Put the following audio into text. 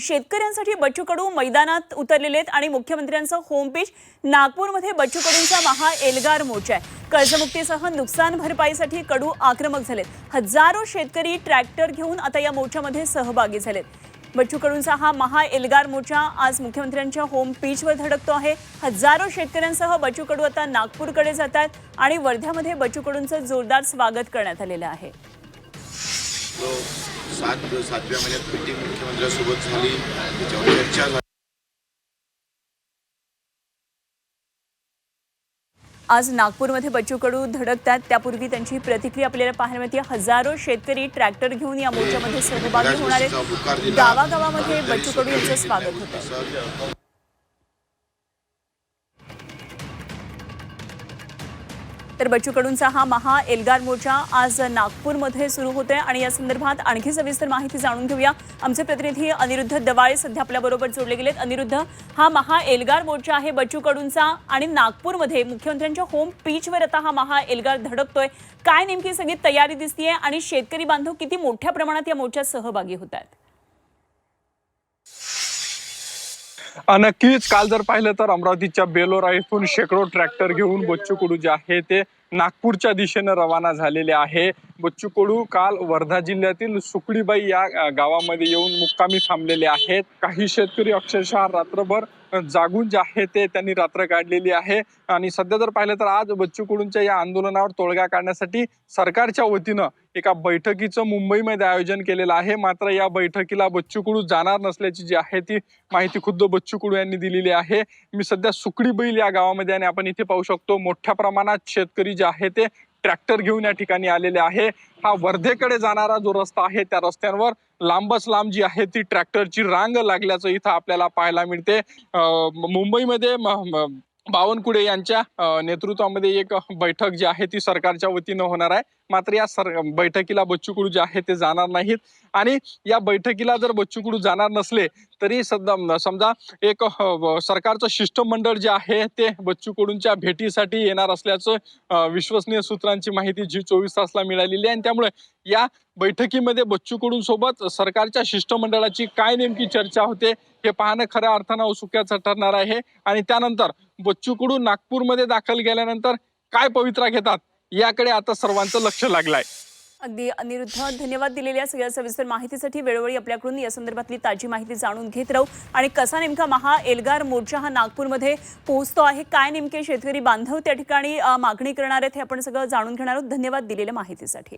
शेतकऱ्यांसाठी बच्चू कडू मैदानात उतरलेले आहेत आणि मुख्यमंत्र्यांचं होम पेज नागपूरमध्ये बच्चू कडूंचा महा एल्गार मोर्चा आहे. कर्जमुक्तीसह नुकसान भरपाईसाठी कडू आक्रमक झालेत. हजारो शेतकरी ट्रॅक्टर घेऊन आता या मोर्चामध्ये सहभागी झालेत. बच्चू कडूंचा हा महा एल्गार मोर्चा आज मुख्यमंत्र्यांच्या होम पीचवर धडकतो आहे. हजारो शेतकऱ्यांसह बच्चू कडू आता नागपूरकडे जातात आणि वर्ध्यामध्ये बच्चू कडूंचं जोरदार स्वागत करण्यात आलेलं आहे. सात सातव्या महिन्यात मिटिंग मुख्यमंत्र्यांसोबत झाली. त्याच्यावर चर्चा झाली. आज नागपूरमध्ये बच्चू कडू धडकतात. त्यापूर्वी त्यांची प्रतिक्रिया आपल्याला पाहायला मिळते. हजारो शेतकरी ट्रॅक्टर घेऊन या मोर्चामध्ये सहभागी होणार आहेत. गावागावामध्ये बच्चू कडू यांचं स्वागत होतं. तर बच्चू कडूंचा हा महा एल्गार मोर्चा आज नागपूरमध्ये सुरू होत आहे आणि या संदर्भात आणखी सविस्तर माहिती जाणून घेऊया. आमचे प्रतिनिधी अनिरुद्ध दवाळे सध्या आपल्याबरोबर जोडले गेलेत. अनिरुद्ध हा महा एल्गार मोर्चा आहे बच्चू कडूंचा आणि नागपूरमध्ये मुख्यमंत्र्यांच्या होम पीचवर आता हा महा एल्गार धडकतोय. काय नेमकी सगळी तयारी दिसतीये आणि शेतकरी बांधव किती मोठ्या प्रमाणात या मोर्चात सहभागी होत आहेत नक्कीच. काल जर पाहिलं तर अमरावतीच्या बेलोरा येथून शेकडो ट्रॅक्टर घेऊन बच्चू कडू जे आहे ते. नागपूरच्या दिशेनं रवाना झालेले आहे. बच्चू कडू काल वर्धा जिल्ह्यातील सुकडीबाई या गावामध्ये येऊन मुक्कामी थांबलेले आहेत. काही शेतकरी अक्षरशः रात्रभर जागून जे आहे ते त्यांनी रात्र काढलेली आहे. आणि सध्या जर पाहिलं तर आज बच्चू कडूंच्या या आंदोलनावर तोडगा काढण्यासाठी सरकारच्या वतीनं एका बैठकीचं मुंबईमध्ये आयोजन केलेलं आहे. मात्र या बैठकीला बच्चू कडू जाणार नसल्याची जी आहे ती माहिती खुद्द बच्चू कडू यांनी दिलेली आहे. मी सध्या सुकडी बैल या गावामध्ये आणि आपण इथे पाहू शकतो मोठ्या प्रमाणात शेतकरी जे आहे ते ट्रॅक्टर घेऊन या ठिकाणी आलेले आहे. हा वर्धेकडे जाणारा जो रस्ता आहे त्या रस्त्यांवर लांबच लांब जी आहे ती ट्रॅक्टरची रांग लागल्याचं इथं आपल्याला पाहायला मिळते. अं, मुंबईमध्ये बावनकुळे यांच्या नेतृत्वामध्ये एक बैठक जी आहे ती सरकारच्या वतीनं होणार आहे. मात्र या सर बैठकीला बच्चू कडू जे आहे ते जाणार नाहीत. आणि या बैठकीला जर बच्चू कडू जाणार नसले तरी सध्या समजा एक सरकारचं शिष्टमंडळ जे आहे ते बच्चू कडूंच्या भेटीसाठी येणार असल्याचं विश्वसनीय सूत्रांची माहिती जी चोवीस तासला मिळालेली आहे. आणि त्यामुळे या बैठकीमध्ये बच्चू कडूं सोबत सरकारच्या शिष्टमंडळाची काय नेमकी चर्चा होते हे पाहणं खऱ्या अर्थानं औत्सुक्याचं ठरणार आहे. आणि त्यानंतर बच्चू कडू नागपूरमध्ये दाखल केल्यानंतर काय पवित्रा घेतात? याकडे आता सर्वांचं लक्ष लागलंय. अगदी अनिरुद्ध धन्यवाद दिलेल्या सगळ्या सविस्तर माहितीसाठी वेळोवेळी आपल्याकडून या संदर्भातली ताजी माहिती जाणून घेत राहू. आणि कसा नेमका महा एल्गार मोर्चा हा नागपूरमध्ये पोहोचतो आहे? काय नेमके शेतकरी बांधव त्या ठिकाणी मागणी करणार आहेत हे आपण सगळं जाणून घेणार आहोत. धन्यवाद दिलेल्या माहितीसाठी.